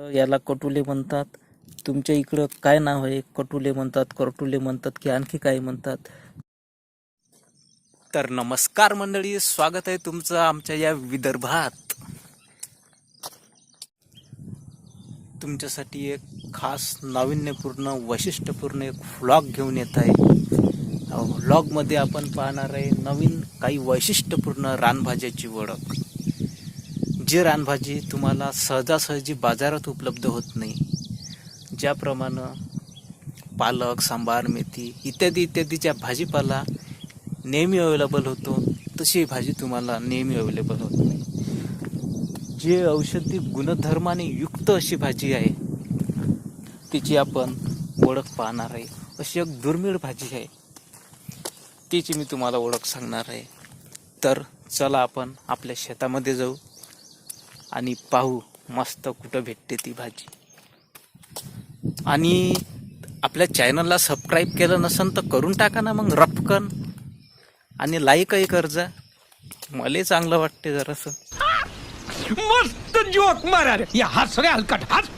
याला कटुले म्हणतात. तुमच्या इकडं काय नाव आहे? कटुले म्हणतात करटुले म्हणतात की आणखी काय म्हणतात? तर नमस्कार मंडळी स्वागत आहे तुमचं आमच्या या विदर्भात. तुमच्यासाठी एक खास नाविन्यपूर्ण वैशिष्ट्यपूर्ण एक व्लॉग घेऊन येत आहे. व्लॉगमध्ये आपण पाहणार आहे नवीन काही वैशिष्ट्यपूर्ण रानभाज्याची ओळख जी रानभाजी तुम्हाला सहजासहजी बाजारात उपलब्ध होत नाही ज्याप्रमाणे पालक सांबार मेथी इत्यादी इत्यादीच्या भाजीपाला नेहमी अवेलेबल होतो तशी भाजी तुम्हाला नेहमी अवेलेबल होत नाही. जे औषधी गुणधर्माने युक्त अशी भाजी आहे तिची आपण ओळख पाहणार आहे. अशी एक दुर्मिळ भाजी आहे तिची मी तुम्हाला ओळख सांगणार आहे. तर चला आपण आपल्या शेतामध्ये जाऊ. आणि पाहू मस्त कुठं भेटते ती भाजी. आणि आपल्या चॅनलला सबस्क्राईब केलं नसेल तर करून टाका ना मग रपकन. आणि लाईकही कर जा मला चांगलं वाटते जरासं. मस्त जोक मारा रे या हलकट. हस.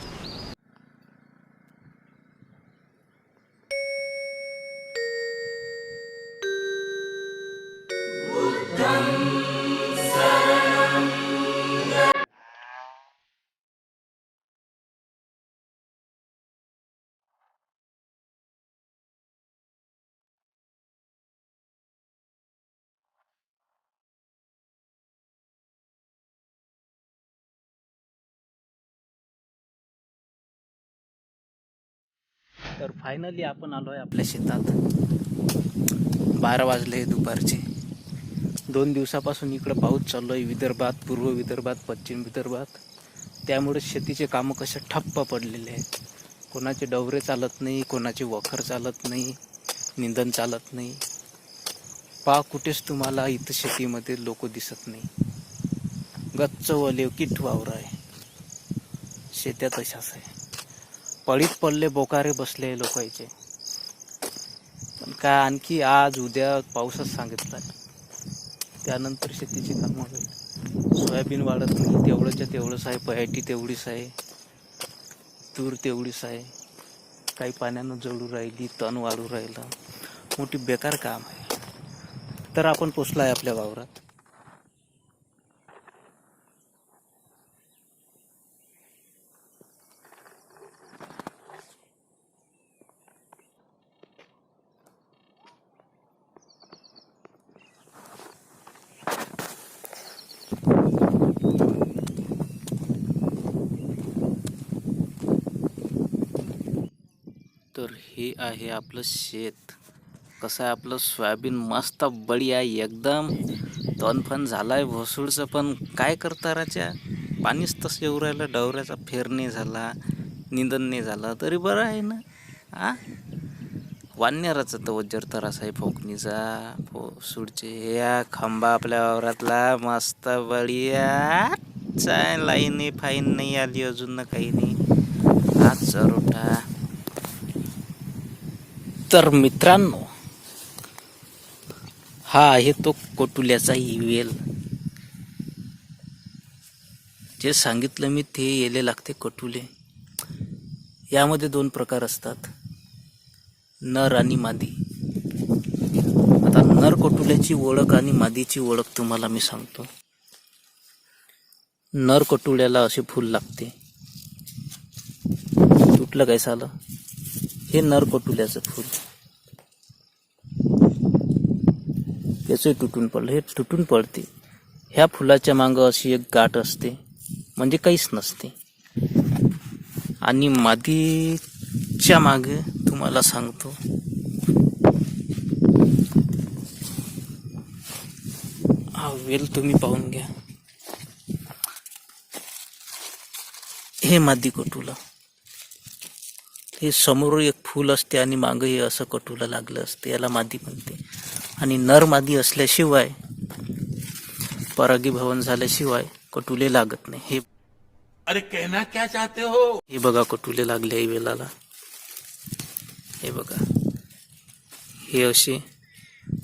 तर फायनली आपण आलो आहे आपल्या शेतात. बारा वाजले दुपारचे. दोन दिवसापासून इकडं पाऊस चाललो आहे विदर्भात पूर्व विदर्भात पश्चिम विदर्भात. त्यामुळे शेतीचे कामं कसे ठप्प पडलेले आहेत. कोणाचे डवरे चालत नाही कोणाचे वखर चालत नाही निंदन चालत नाही. पा कुठेच तुम्हाला इथं शेतीमध्ये लोक दिसत नाही. गच्च वलेव किट वावर आहे. शेत्या तशाच आहे. पडीत पडले बोकारे बसले लोकांचे पण काय आणखी आज उद्या पाऊसच सांगितलाय त्यानंतर शेतीची कामं होईल. सोयाबीन वाढत नाही तेवढंच्या तेवढंच आहे. पयाटी तेवढीच आहे. तूर तेवढीच आहे. काही पाण्यानं जळू राहिली तण वाढू राहिलं. मोठी बेकार काम आहे. तर आपण पोचला आहे आपल्या वावरात. तर हे आहे आपलं शेत. कसं आहे आपलं सोयाबीन मस्त बळी आहे एकदम. तण झाला झालाय भोसूडचं पण. काय करता राजा? पाणीच तसं येऊ राहिलं डवऱ्याचा फेर नाही झाला निंदन नाही झालं तरी बरं आहे ना? आ? वानराचा तर वज्जर तरास आहे फोकणीचा. फोसूळचे या खांबा आपल्या वावरातला. मस्त बळीया चाय लाईन फाईन नाही आली अजून ना काही नाही. हा चरोठा तर मित्रांनो हा आहे तो कोटुल्याचा इवेल जे सांगितलं मी ते येले लागते कटुले. यामध्ये दोन प्रकार असतात. नर आणि मादी. आता नर कोटुल्याची ओळख आणि मादीची ओळख तुम्हाला मी सांगतो. नर कोटुल्याला असे फूल लागते. तुटलं काय झालं? हे नरकोटुल्याचं फूल. त्याचं तुटून पडलं. हे तुटून पडते. ह्या फुलाच्या मागं अशी एक गाठ असते. म्हणजे काहीच नसते. आणि मादीच्या मागे तुम्हाला सांगतो. हा वेल तुम्ही पाहून घ्या. हे मादी कोटुला. हे समोर एक फूल असते आणि मागं हे असं कटुला लागलं असते याला मादी म्हणते. आणि नर मादी असल्याशिवाय परागीभवन झाल्याशिवाय कटुले लागत नाही. हे अरे कहना क्या चाहते हो? हे बघा कटुले लागले आहे वेलाला. हे बघा. हे असे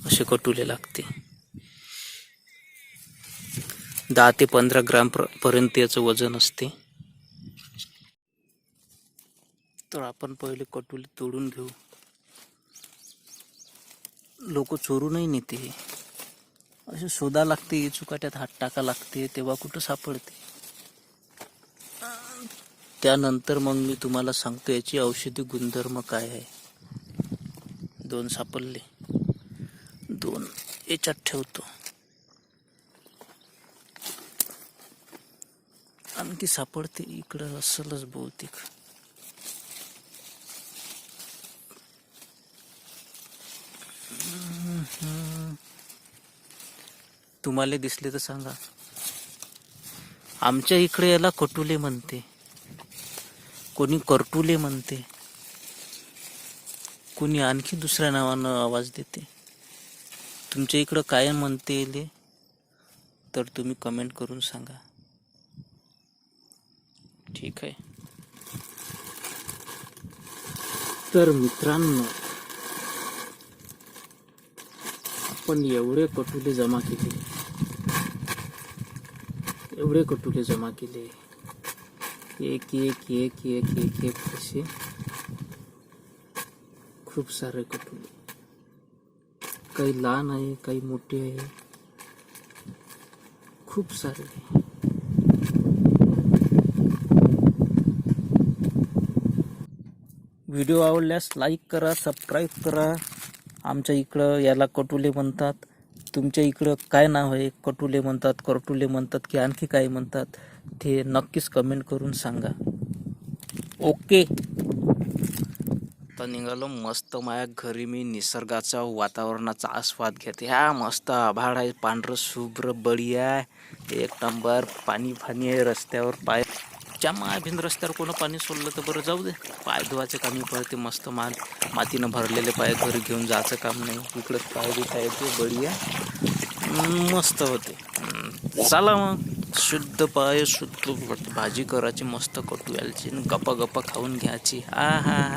असे कटुले लागते. दहा ते पंधरा ग्राम प्र- पर्यंत याचं वजन असते. तर आपण पहिले कटोली तोडून घेऊ. लोक चोरूनही नेते. असे शोधा लागते चुकाट्यात हात टाका लागते तेव्हा कुठं सापडते? त्यानंतर मग मी तुम्हाला सांगतो याची औषधी गुणधर्म काय आहे. दोन सापडले. दोन याच्यात ठेवतो. आणखी सापडते इकडं असलच बहुतेक. तुम्हाला दिसले तर सांगा. आमच्या इकडे याला कटुले म्हणते. कोणी करटुले म्हणते. कोणी आणखी दुसऱ्या नावानं आवाज देते. तुमच्या इकडं काय म्हणते येले तर तुम्ही कमेंट करून सांगा. ठीक आहे. तर मित्रांनो आपण एवढे कटुले जमा केले. एवढे कटुले जमा केले. एक एक एक एक एक एक असे खूप सारे कटुले काही लहान आहे काही मोठे आहे. खूप सारे. व्हिडिओ आवडल्यास लाईक करा सबस्क्राईब करा. आमच्या इकडं याला कटुले म्हणतात. तुमच्या इकडं काय नाव आहे? कटुले म्हणतात करटुले म्हणतात की आणखी काय म्हणतात? ते नक्कीच कमेंट करून सांगा. ओके. आता निघालो मस्त माझ्या घरी मी निसर्गाचा वातावरणाचा आस्वाद घेते. ह्या मस्त आभाळ आहे पांढरं शुभ्र बळी आहे. एक नंबर पाणी फाणी आहे रस्त्यावर पाय च्या भिंद रस्त्यावर कोणं पाणी सोडलं तर बरं जाऊ दे. पाय धुवायचं कामी पडते मस्त माल. मातीनं भरलेले पाय घरी घेऊन जायचं काम नाही. इकडंच पाय देता येते बढिया. मस्त होते. चला मग. शुद्ध पाय शुद्ध भाजी करायची मस्त कटू यायची गप्पा गप्पा खाऊन घ्यायची. हा हा.